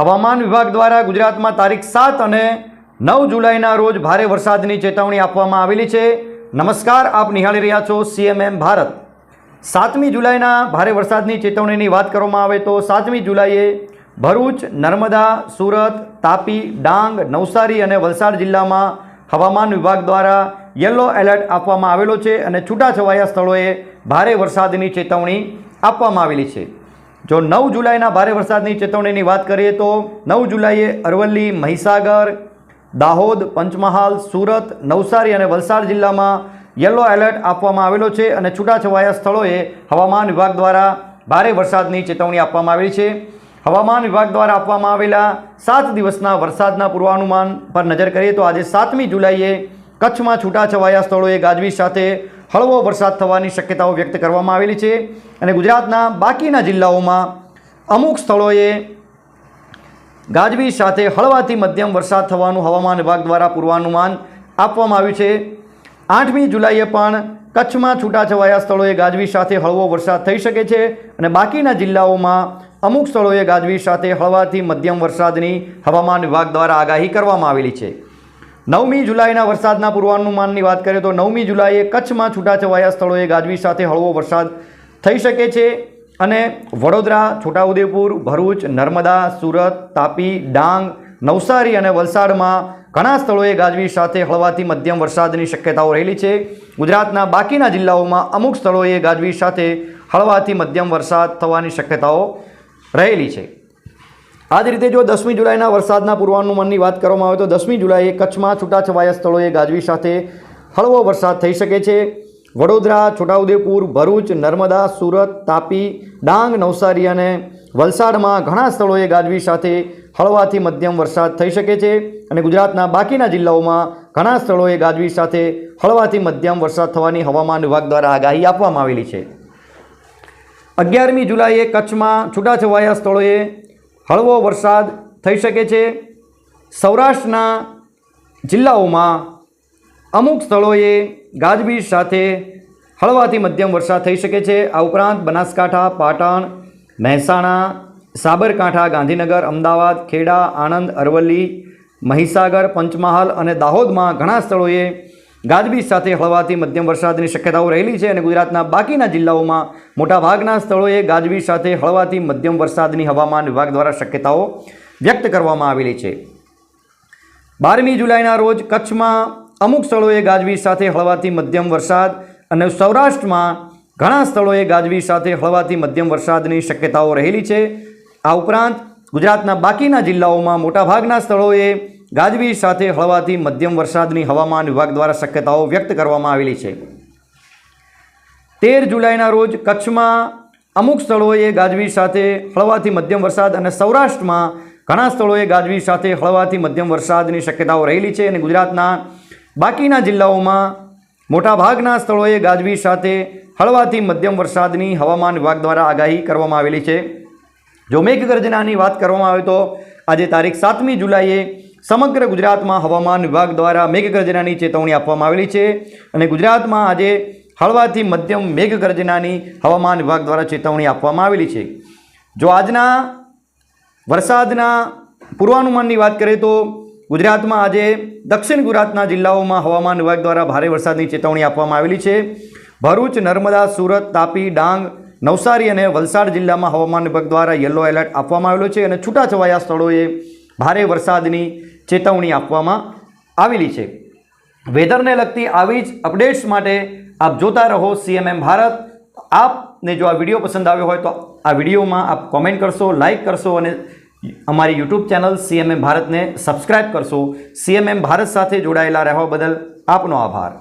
હવામાન વિભાગ દ્વારા ગુજરાતમાં તારીખ સાત અને નવ જુલાઈના રોજ ભારે વરસાદની ચેતવણી આપવામાં આવેલી છે. નમસ્કાર, આપ નિહાળી રહ્યા છો સીએમએમ ભારત. સાતમી જુલાઈના ભારે વરસાદની ચેતવણીની વાત કરવામાં આવે તો સાતમી જુલાઈએ ભરૂચ, નર્મદા, સુરત, તાપી, ડાંગ, નવસારી અને વલસાડ જિલ્લામાં હવામાન વિભાગ દ્વારા યલો એલર્ટ આપવામાં આવેલો છે અને છૂટાછવાયા સ્થળોએ ભારે વરસાદની ચેતવણી આપવામાં આવેલી છે. જો નવ જુલાઈના ભારે વરસાદની ચેતવણીની વાત કરીએ તો નવ જુલાઈએ અરવલ્લી, મહીસાગર, દાહોદ, પંચમહાલ, સુરત, નવસારી અને વલસાડ જિલ્લામાં યલો એલર્ટ આપવામાં આવેલો છે અને છૂટાછવાયા સ્થળોએ હવામાન વિભાગ દ્વારા ભારે વરસાદની ચેતવણી આપવામાં આવેલી છે. હવામાન વિભાગ દ્વારા આપવામાં આવેલા સાત દિવસના વરસાદના પૂર્વાનુમાન પર નજર કરીએ તો આજે સાતમી જુલાઈએ કચ્છમાં છૂટાછવાયા સ્થળોએ ગાજવીજ સાથે હળવો વરસાદ થવાની શક્યતાઓ વ્યક્ત કરવામાં આવેલી છે અને ગુજરાતના બાકીના જિલ્લાઓમાં અમુક સ્થળોએ ગાજવીજ સાથે હળવાથી મધ્યમ વરસાદ થવાનું હવામાન વિભાગ દ્વારા પૂર્વાનુમાન આપવામાં આવ્યું છે. આઠમી જુલાઈએ પણ કચ્છમાં છૂટાછવાયા સ્થળોએ ગાજવીજ સાથે હળવો વરસાદ થઈ શકે છે અને બાકીના જિલ્લાઓમાં અમુક સ્થળોએ ગાજવીજ સાથે હળવાથી મધ્યમ વરસાદની હવામાન વિભાગ દ્વારા આગાહી કરવામાં આવેલી છે. નવમી જુલાઈના વરસાદના પૂર્વાનુમાનની વાત કરીએ તો નવમી જુલાઈએ કચ્છમાં છૂટાછવાયા સ્થળોએ ગાજવીજ સાથે હળવો વરસાદ થઈ શકે છે અને વડોદરા, છોટાઉદેપુર, ભરૂચ, નર્મદા, સુરત, તાપી, ડાંગ, નવસારી અને વલસાડમાં ઘણા સ્થળોએ ગાજવીજ સાથે હળવાથી મધ્યમ વરસાદની શક્યતાઓ રહેલી છે. ગુજરાતના બાકીના જિલ્લાઓમાં અમુક સ્થળોએ ગાજવીજ સાથે હળવાથી મધ્યમ વરસાદ થવાની શક્યતાઓ રહેલી છે. આ જ રીતે જો દસમી જુલાઈના વરસાદના પૂર્વાનુમાનની વાત કરવામાં આવે તો દસમી જુલાઈએ કચ્છમાં છૂટાછવાયા સ્થળોએ ગાજવી સાથે હળવો વરસાદ થઈ શકે છે. વડોદરા, છોટાઉદેપુર, ભરૂચ, નર્મદા, સુરત, તાપી, ડાંગ, નવસારી અને વલસાડમાં ઘણા સ્થળોએ ગાજવી સાથે હળવાથી મધ્યમ વરસાદ થઈ શકે છે અને ગુજરાતના બાકીના જિલ્લાઓમાં ઘણા સ્થળોએ ગાજવી સાથે હળવાથી મધ્યમ વરસાદ થવાની હવામાન વિભાગ દ્વારા આગાહી આપવામાં આવેલી છે. અગિયારમી જુલાઈએ કચ્છમાં છૂટાછવાયા સ્થળોએ હળવો વરસાદ થઈ શકે છે. સૌરાષ્ટ્રના જિલ્લાઓમાં અમુક સ્થળોએ ગાજવીજ સાથે હળવાથી મધ્યમ વરસાદ થઈ શકે છે. આ ઉપરાંત બનાસકાંઠા, પાટણ, મહેસાણા, સાબરકાંઠા, ગાંધીનગર, અમદાવાદ, ખેડા, આણંદ, અરવલ્લી, મહીસાગર, પંચમહાલ અને દાહોદમાં ઘણા સ્થળોએ ગાજવીજ સાથે હળવાથી મધ્યમ વરસાદની શક્યતાઓ રહેલી છે અને ગુજરાતના બાકીના જિલ્લાઓમાં મોટાભાગના સ્થળોએ ગાજવીજ સાથે હળવાથી મધ્યમ વરસાદની હવામાન વિભાગ દ્વારા શક્યતાઓ વ્યક્ત કરવામાં આવેલી છે. બારમી જુલાઈના રોજ કચ્છમાં અમુક સ્થળોએ ગાજવીજ સાથે હળવાથી મધ્યમ વરસાદ અને સૌરાષ્ટ્રમાં ઘણા સ્થળોએ ગાજવીજ સાથે હળવાથી મધ્યમ વરસાદની શક્યતાઓ રહેલી છે. આ ઉપરાંત ગુજરાતના બાકીના જિલ્લાઓમાં મોટાભાગના સ્થળોએ ગાજવીજ સાથે હળવાથી મધ્યમ વરસાદની હવામાન વિભાગ દ્વારા શક્યતાઓ વ્યક્ત કરવામાં આવેલી છે. તેર જુલાઈના રોજ કચ્છમાં અમુક સ્થળોએ ગાજવીજ સાથે હળવાથી મધ્યમ વરસાદ અને સૌરાષ્ટ્રમાં ઘણા સ્થળોએ ગાજવીજ સાથે હળવાથી મધ્યમ વરસાદની શક્યતાઓ રહેલી છે અને ગુજરાતના બાકીના જિલ્લાઓમાં મોટાભાગના સ્થળોએ ગાજવીજ સાથે હળવાથી મધ્યમ વરસાદની હવામાન વિભાગ દ્વારા આગાહી કરવામાં આવેલી છે. જો મેઘગર્જનાની વાત કરવામાં આવે તો આજે તારીખ સાતમી જુલાઈએ સમગ્ર ગુજરાતમાં હવામાન વિભાગ દ્વારા મેઘગર્જનાની ચેતવણી આપવામાં આવેલી છે અને ગુજરાતમાં આજે હળવાથી મધ્યમ મેઘગર્જનાની હવામાન વિભાગ દ્વારા ચેતવણી આપવામાં આવેલી છે. જો આજના વરસાદના પૂર્વાનુમાનની વાત કરીએ તો ગુજરાતમાં આજે દક્ષિણ ગુજરાતના જિલ્લાઓમાં હવામાન વિભાગ દ્વારા ભારે વરસાદની ચેતવણી આપવામાં આવેલી છે. ભરૂચ, નર્મદા, સુરત, તાપી, ડાંગ, નવસારી અને વલસાડ જિલ્લામાં હવામાન વિભાગ દ્વારા યલો એલર્ટ આપવામાં આવેલો છે અને છૂટાછવાયા સ્થળોએ ભારે વરસાદની ચેતવણી આપવામાં આવેલી છે. વેધરને લગતી આવી જ અપડેટ્સ માટે આપ જોતા રહો સીએમએમ ભારત. આપને જો આ વીડિયો પસંદ આવ્યો હોય તો આ વિડીયોમાં આપ કોમેન્ટ કરશો લાઇક કરશો અને અમારી યુટ્યુબ ચેનલ સીએમએમ ભારતને સબસ્ક્રાઇબ કરશો. સીએમએમ ભારત સાથે જોડાયેલા રહેવા બદલ આપનો આભાર.